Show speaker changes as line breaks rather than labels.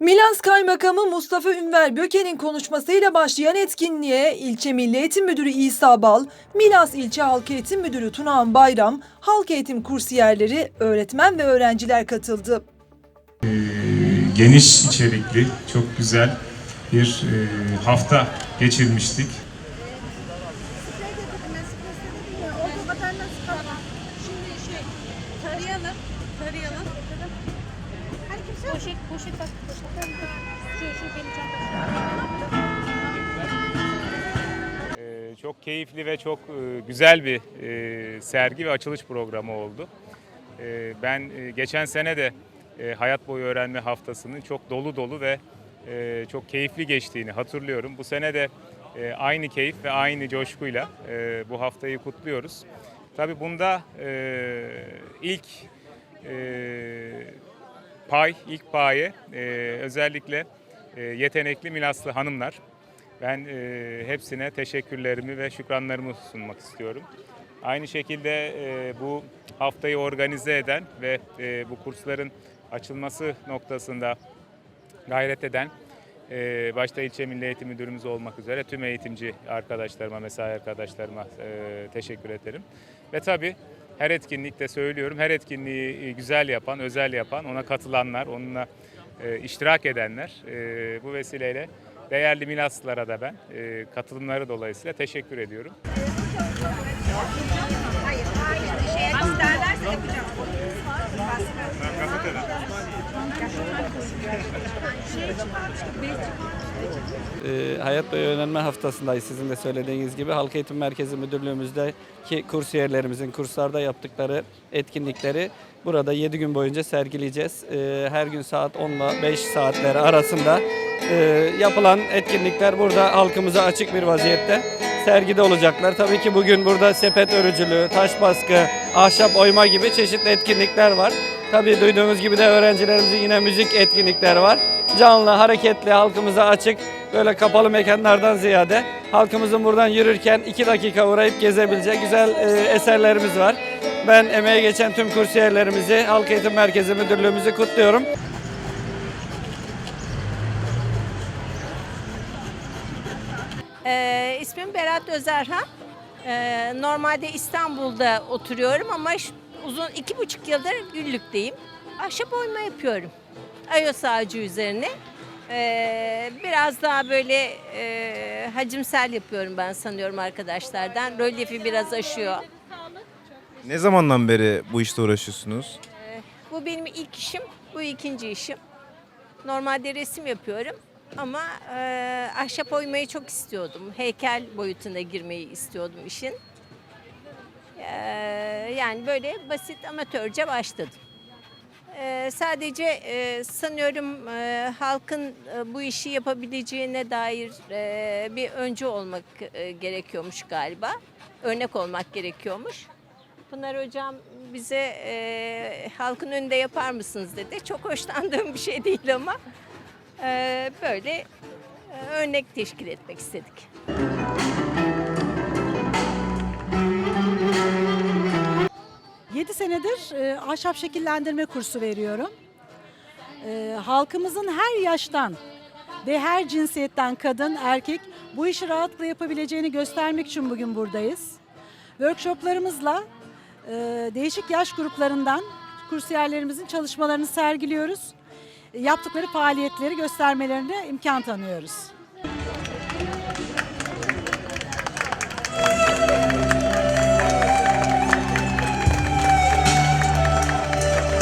Milas Kaymakamı Mustafa Ünver Böke'nin konuşmasıyla başlayan etkinliğe ilçe Milli Eğitim Müdürü İsa Bal, Milas İlçe Halk Eğitim Müdürü Tunağan Bayram, halk eğitim kursiyerleri, öğretmen ve öğrenciler katıldı.
geniş içerikli, çok güzel bir e, hafta geçirmiştik.
Şimdi şey tarayalım, tarayalım. Poşet, poşet bak. Poşet. Şu, şu benim çantam.
E, çok keyifli ve çok e, güzel bir e, sergi ve açılış programı oldu. E, ben e, geçen sene de Hayat Boyu Öğrenme Haftası'nın çok dolu dolu ve çok keyifli geçtiğini hatırlıyorum. Bu sene de aynı keyif ve aynı coşkuyla bu haftayı kutluyoruz. Tabii bunda ilk pay, ilk paye e, özellikle e, yetenekli Milaslı hanımlar. Ben e, hepsine teşekkürlerimi ve şükranlarımı sunmak istiyorum. Aynı şekilde e, bu haftayı organize eden ve e, bu kursların açılması noktasında gayret eden e, başta ilçe milli eğitim müdürümüz olmak üzere tüm eğitimci arkadaşlarıma, mesai arkadaşlarıma e, teşekkür ederim. Ve tabii her etkinlikte söylüyorum, her etkinliği e, güzel yapan, özel yapan, ona katılanlar, onunla e, iştirak edenler e, bu vesileyle değerli Milaslılara da ben e, katılımları dolayısıyla teşekkür ediyorum.
Hayır, hayır. Şey isterlerse yapacağım.
Ee, Hayat Boyu Öğrenme Haftası'ndayız sizin de söylediğiniz gibi. Halk Eğitim Merkezi Müdürlüğümüzdeki kursiyerlerimizin kurslarda yaptıkları etkinlikleri burada 7 gün boyunca sergileyeceğiz. Ee, Her gün saat 10 ile 5 saatleri arasında e, yapılan etkinlikler burada halkımıza açık bir vaziyette sergide olacaklar. Tabii ki bugün burada sepet örücülüğü, taş baskı, ahşap oyma gibi çeşitli etkinlikler var. Tabii duyduğunuz gibi de öğrencilerimizin yine müzik etkinlikleri var. Canlı, hareketli, halkımıza açık, böyle kapalı mekanlardan ziyade halkımızın buradan yürürken iki dakika uğrayıp gezebileceği güzel e, eserlerimiz var. Ben emeğe geçen tüm kursiyerlerimizi, Halk Eğitim Merkezi Müdürlüğümüzü kutluyorum.
Ee, ismim Berat Özerhan. Ee, normalde İstanbul'da oturuyorum ama uzun iki buçuk yıldır Güllük'teyim. Ahşap oyma yapıyorum. Ayos ağacı üzerine. Ee, biraz daha böyle e, hacimsel yapıyorum ben sanıyorum arkadaşlardan. Rölyefi biraz aşıyor.
Ne zamandan beri bu işte uğraşıyorsunuz?
Bu benim ilk işim, bu ikinci işim. Normalde resim yapıyorum ama e, ahşap oymayı çok istiyordum. Heykel boyutuna girmeyi istiyordum işin. E, yani böyle basit amatörce başladım. E, sadece e, sanıyorum e, halkın e, bu işi yapabileceğine dair bir öncü olmak gerekiyormuş galiba. Örnek olmak gerekiyormuş. Pınar Hocam bize halkın önünde yapar mısınız dedi. Çok hoşlandığım bir şey değil ama böyle örnek teşkil etmek istedik.
Yedi senedir e, ahşap şekillendirme kursu veriyorum. E, halkımızın her yaştan ve her cinsiyetten kadın, erkek bu işi rahatlıkla yapabileceğini göstermek için bugün buradayız. Workshoplarımızla e, değişik yaş gruplarından kursiyerlerimizin çalışmalarını sergiliyoruz. E, yaptıkları faaliyetleri göstermelerine imkan tanıyoruz.